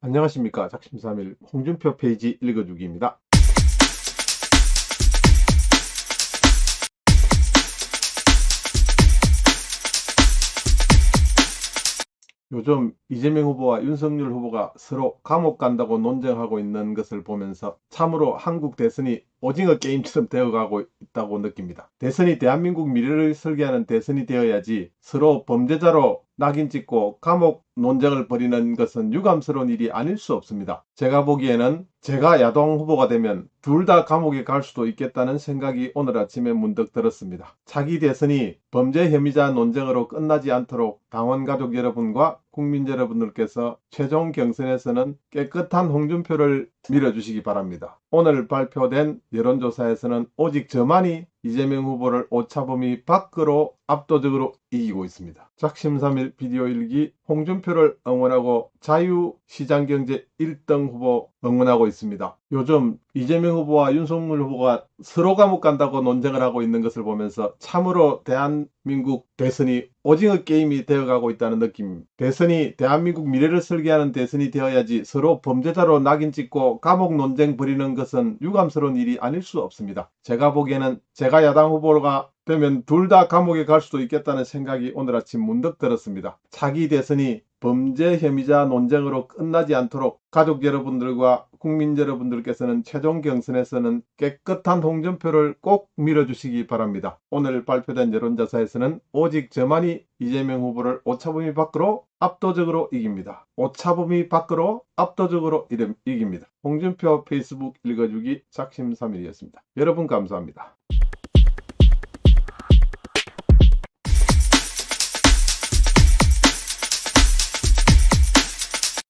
안녕하십니까 작심삼일 홍준표 페이지 읽어주기입니다. 요즘 이재명 후보와 윤석열 후보가 서로 감옥 간다고 논쟁하고 있는 것을 보면서 참으로 한국 대선이 오징어 게임처럼 되어가고 있다고 느낍니다. 대선이 대한민국 미래를 설계하는 대선이 되어야지 서로 범죄자로 낙인 찍고 감옥 논쟁을 벌이는 것은 유감스러운 일이 아닐 수 없습니다. 제가 보기에는 제가 야당 후보가 되면 둘 다 감옥에 갈 수도 있겠다는 생각이 오늘 아침에 문득 들었습니다. 차기 대선이 범죄 혐의자 논쟁으로 끝나지 않도록 당원 가족 여러분과 국민 여러분들께서 최종 경선에서는 깨끗한 홍준표를 밀어주시기 바랍니다. 오늘 발표된 여론조사에서는 오직 저만이 이재명 후보를 오차범위 밖으로 압도적으로 이기고 있습니다. 작심삼일 비디오 일기 홍준표 를 응원하고 자유시장경제 1등 후보 응원하고 있습니다. 요즘 이재명 후보와 윤석열 후보가 서로 감옥 간다고 논쟁을 하고 있는 것을 보면서 참으로 대한민국 대선이 오징어 게임이 되어가고 있다는 느낌. 대선이 대한민국 미래를 설계하는 대선이 되어야지 서로 범죄자로 낙인 찍고 감옥 논쟁 벌이는 것은 유감스러운 일이 아닐 수 없습니다. 제가 보기에는 제가 야당 후보가 되면 둘 다 감옥에 갈 수도 있겠다는 생각이 오늘 아침 문득 들었습니다. 차기 대선이 범죄 혐의자 논쟁으로 끝나지 않도록 가족 여러분들과 국민 여러분들께서는 최종 경선에서는 깨끗한 홍준표를 꼭 밀어주시기 바랍니다. 오늘 발표된 여론조사에서는 오직 저만이 이재명 후보를 오차범위 밖으로 압도적으로 이깁니다. 오차범위 밖으로 압도적으로 이름- 이깁니다. 홍준표 페이스북 읽어주기 작심삼일이었습니다. 여러분 감사합니다.